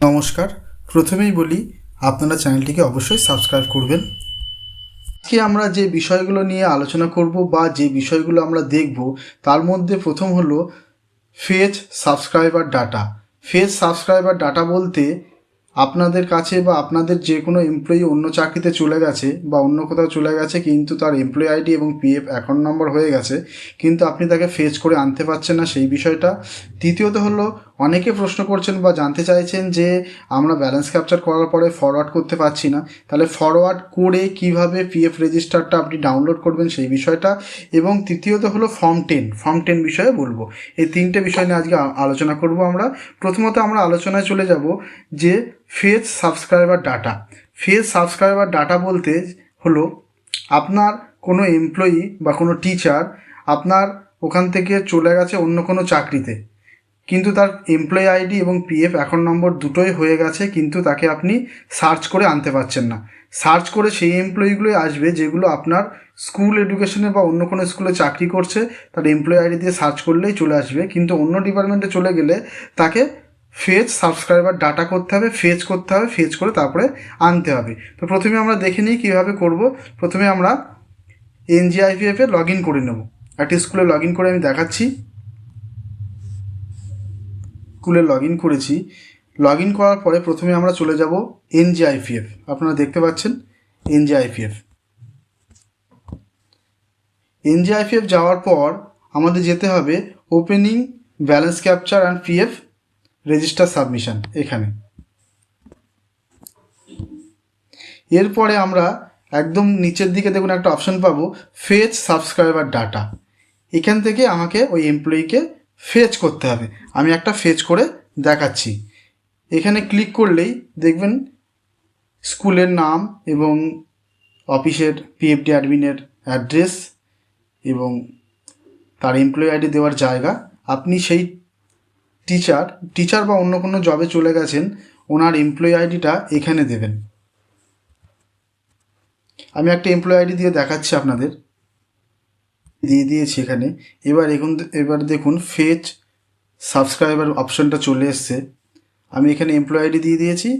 নমস্কার। প্রথমেই বলি, আপনারা চ্যানেলটিকে অবশ্যই সাবস্ক্রাইব করবেন। আজকে আমরা যে বিষয়গুলো নিয়ে আলোচনা করব বা যে বিষয়গুলো আমরা দেখব, তার মধ্যে প্রথম হলো phase subscriber data. Phase subscriber data বলতে আপনাদের কাছে বা আপনাদের যে কোনো এমপ্লয়ি অন্য চাকরিতে চলে গেছে বা অন্য কোথাও চলে গেছে, কিন্তু তার এমপ্লয়ি আইডি এবং পিএফ অ্যাকাউন্ট নম্বর হয়ে গেছে, কিন্তু আপনি তাকে ফেজ করে আনতে পারছেন না সেই বিষয়টা। দ্বিতীয়ত হলো অনেকে প্রশ্ন করছেন বা জানতে চাইছেন যে আমরা ব্যালেন্স ক্যাপচার করার পরে ফরওয়ার্ড করতে পারছি না। তাহলে ফরওয়ার্ড করে কীভাবে পিএফ রেজিস্টারটা আপনি ডাউনলোড করবেন সেই বিষয়টা। এবং তৃতীয়ত হলো ফর্ম টেন ফর্ম টেন বিষয়ে বলব। এই তিনটে বিষয় নিয়ে আজকে আলোচনা করব আমরা। প্রথমত আমরা আলোচনায় চলে যাব যে phase subscriber data phase subscriber data বলতে হলো আপনার কোনো এমপ্লয়ি বা কোনো টিচার আপনার ওখান থেকে চলে গেছে অন্য কোনো চাকরিতে। কিন্তু তার এমপ্লয়ি আইডি এবং পিএফ অ্যাকাউন্ট নম্বর দুটোই হয়ে গেছে, কিন্তু তাকে আপনি সার্চ করে আনতে পারছেন না। সার্চ করে সেই এমপ্লয়িগুলোই আসবে যেগুলো আপনার স্কুল এডুকেশনে বা অন্য কোনো স্কুলে চাকরি করছে, তার এমপ্লয়ি আইডি দিয়ে সার্চ করলেই চলে আসবে। কিন্তু অন্য ডিপার্টমেন্টে চলে গেলে তাকে ফেজ সাবস্ক্রাইবার ডাটা করতে হবে ফেজ করতে হবে ফেজ করে তারপরে আনতে হবে। তো প্রথমে আমরা দেখে নিই কীভাবে করব। প্রথমে আমরা এনজিআইপিএফে লগ ইন করে নেব। একটি স্কুলে লগ ইন করে আমি দেখাচ্ছি। স্কুলে লগ ইন করেছি। লগ ইন করার পরে প্রথমে আমরা চলে যাব এনজিআইপিএফ আপনারা দেখতে পাচ্ছেন এনজিআইপিএফ এনজিআইপিএফ যাওয়ার পর আমাদের যেতে হবে opening balance capture and PF register submission এখানে। এরপরে আমরা একদম নিচের দিকে দেখুন একটা অপশন পাবো ফেচ সাবস্ক্রাইবার ডাটা এখান থেকে আমাকে ওই এমপ্লয়িকে ফেচ করতে হবে। আমি একটা ফেচ করে দেখাচ্ছি। এখানে ক্লিক করলেই দেখবেন স্কুলের নাম এবং অফিসের পিএফডি অ্যাডমিনের অ্যাড্রেস এবং তার এমপ্লয়ি আইডি দেওয়ার জায়গা। আপনি সেই টিচার টিচার বা অন্য কোনো জবে চলে গেছেন, ওনার এমপ্লয়ি আইডিটা এখানে দেবেন। আমি একটা এমপ্লয়ি আইডি দিয়ে দেখাচ্ছি আপনাদের। দিয়ে দিয়েছি এখানে। এবার এখন এবার দেখুন ফেচ সাবস্ক্রাইবার অপশনটা চলে এসছে। আমি এখানে এমপ্লয়ি আইডি দিয়ে দিয়েছি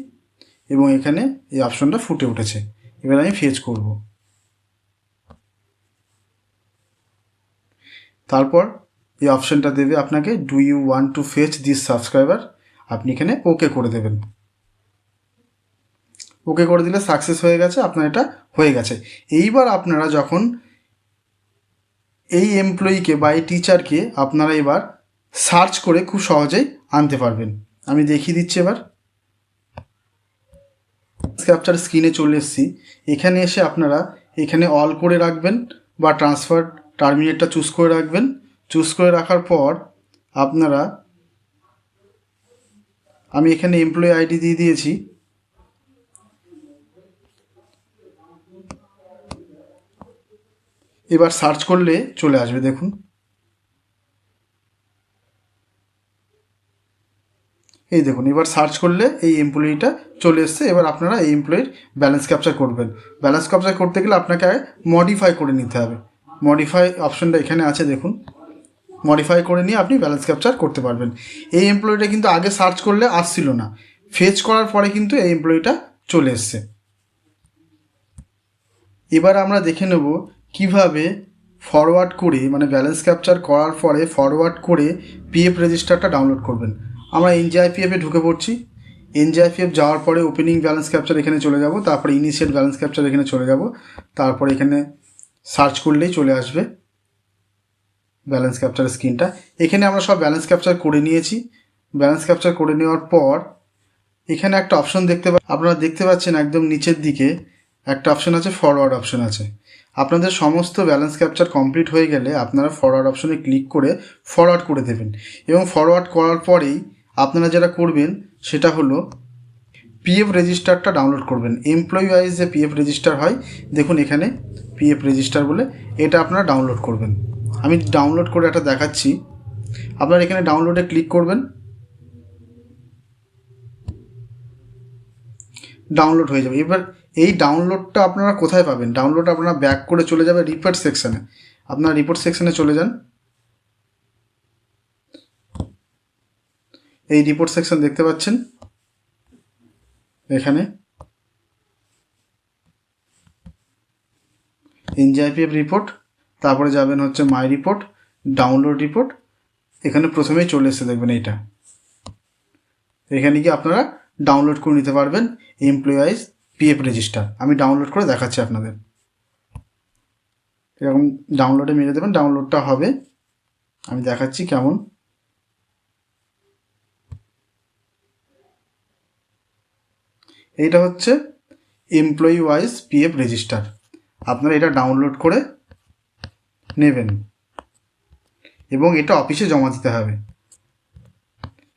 এবং এখানে এই অপশনটা ফুটে উঠেছে। এবার আমি ফেচ করব। তারপর এই অপশনটা দেবে আপনাকে do you want to fetch this subscriber আপনি এখানে ওকে করে দেবেন। ওকে করে দিলে সাকসেস হয়ে গেছে, আপনার এটা হয়ে গেছে। এইবার আপনারা যখন এই এমপ্লয়িকে বা এই টিচারকে আপনারা এবার সার্চ করে খুব সহজেই আনতে পারবেন। আমি দেখিয়ে দিচ্ছি এবার। ক্যাপচার স্ক্রিনে চলে এসেছি। এখানে এসে আপনারা এখানে অল করে রাখবেন বা ট্রান্সফার টার্মিনেটটা চুজ করে রাখবেন। চুজ করে রাখার পর আপনারা, আমি এখানে এমপ্লয়ি আইডি দিয়ে দিয়েছি। এবার সার্চ করলে চলে আসবে, দেখুন। এই দেখুন, এবার সার্চ করলে এই এমপ্লয়িটা চলে এসছে। এবার আপনারা এই এমপ্লয়ির ব্যালেন্স ক্যাপচার করবেন। ব্যালেন্স ক্যাপচার করতে গেলে আপনাকে মডিফাই করে নিতে হবে। মডিফাই অপশনটা এখানে আছে, দেখুন। মডিফাই করে নিয়ে আপনি ব্যালেন্স ক্যাপচার করতে পারবেন। এই এমপ্লয়িটা কিন্তু আগে সার্চ করলে আসছিল না। ফেচ করার পরে কিন্তু এই এমপ্লয়িটা চলে এসছে। এবার আমরা দেখে নেব কীভাবে ফরওয়ার্ড করে মানে ব্যালেন্স ক্যাপচার করার পরে ফরওয়ার্ড করে পিএফ রেজিস্টারটা ডাউনলোড করবেন? আমরা এনজিআইপিএফে ঢুকে পড়ছি। এনজিআইপিএফ যাওয়ার পরে ওপেনিং ব্যালেন্স ক্যাপচার এখানে চলে যাব, তারপরে ইনিশিয়াল ব্যালেন্স ক্যাপচার এখানে চলে যাব, তারপরে এখানে সার্চ করলেই চলে আসবে ব্যালেন্স ক্যাপচার স্ক্রিনটা এখানে আমরা সব ব্যালেন্স ক্যাপচার করে নিয়েছি। ব্যালেন্স ক্যাপচার করে নেওয়ার পর এখানে একটা অপশন দেখতে আপনারা দেখতে পাচ্ছেন একদম নিচের দিকে একটা অপশন আছে ফরওয়ার্ড অপশন আছে। আপনাদের সমস্ত ব্যালেন্স ক্যাপচার কমপ্লিট হয়ে গেলে আপনারা ফরওয়ার্ড অপশনে ক্লিক করে ফরওয়ার্ড করে দেবেন। এবং ফরওয়ার্ড করার পরেই আপনারা যেটা করবেন, সেটা হলো পিএফ রেজিস্টারটা ডাউনলোড করবেন। এমপ্লয়ি ওয়াইজ যে পিএফ রেজিস্টার হয়, দেখুন এখানে পিএফ রেজিস্টার বলে এটা আপনারা ডাউনলোড করবেন। আমি ডাউনলোড করে একটা দেখাচ্ছি। আপনারা এখানে ডাউনলোডে ক্লিক করবেন। ডাউনলোড হয়ে যাবে। এবার এই ডাউনলোডটা আপনারা কোথায় পাবেন? ডাউনলোড আপনারা ব্যাক করে চলে যাবে রিপোর্ট সেকশানে আপনারা রিপোর্ট সেকশানে চলে যান। এই রিপোর্ট সেকশন দেখতে পাচ্ছেন এখানে। এনজিআইপিএফ রিপোর্ট তারপরে যাবেন হচ্ছে মাই রিপোর্ট ডাউনলোড রিপোর্ট এখানে প্রথমেই চলে এসে দেখবেন এইটা। এখানে গিয়ে আপনারা ডাউনলোড করে নিতে পারবেন এমপ্লয়াইজ পিএফ রেজিস্টার আমি ডাউনলোড করে দেখাচ্ছি আপনাদের। এরকম ডাউনলোডে মেরে দেবেন ডাউনলোডটা হবে। আমি দেখাচ্ছি কেমন। এইটা হচ্ছে এমপ্লয়ি ওয়াইজ পিএফ রেজিস্টার আপনারা এটা ডাউনলোড করে নেবেন। এবং এটা অফিসে জমা দিতে হবে।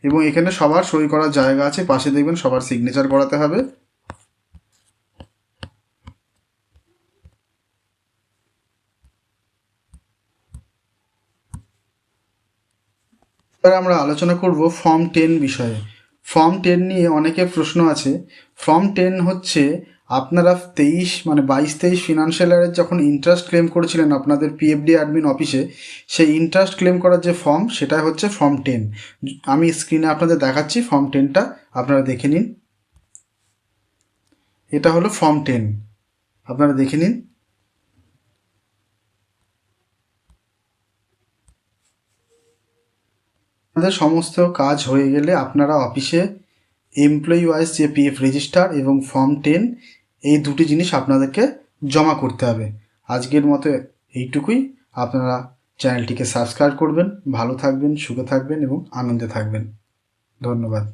এবং এখানে সবার সই করার জায়গা আছে, পাশে দেখবেন সবার সিগনেচার করাতে হবে। এবার আমরা আলোচনা করব ফর্ম টেন বিষয়ে। ফর্ম টেন নিয়ে অনেকের প্রশ্ন আছে। ফর্ম টেন হচ্ছে আপনারা তেইশ মানে বাইশ তেইশ ফিনান্সিয়াল ইয়ারের যখন ইন্টারেস্ট ক্লেম করেছিলেন আপনাদের পিএফডি অ্যাডমিন অফিসে সেই ইন্টারেস্ট ক্লেম করার যে ফর্ম সেটা হচ্ছে ফর্ম টেন আমি স্ক্রিনে আপনাদের দেখাচ্ছি ফর্ম টেনটা আপনারা দেখে নিন। এটা হলো ফর্ম টেন আপনারা দেখে নিন। আপনাদের সমস্ত কাজ হয়ে গেলে আপনারা অফিসে এমপ্লয়ি ওয়াইজ যে পিএফ রেজিস্টার এবং ফর্ম টেন এই দুটি জিনিস আপনাদেরকে জমা করতে হবে। আজকের মতো এইটুকুই। আপনারা চ্যানেলটিকে সাবস্ক্রাইব করবেন, ভালো থাকবেন, সুখে থাকবেন এবং আনন্দে থাকবেন। ধন্যবাদ।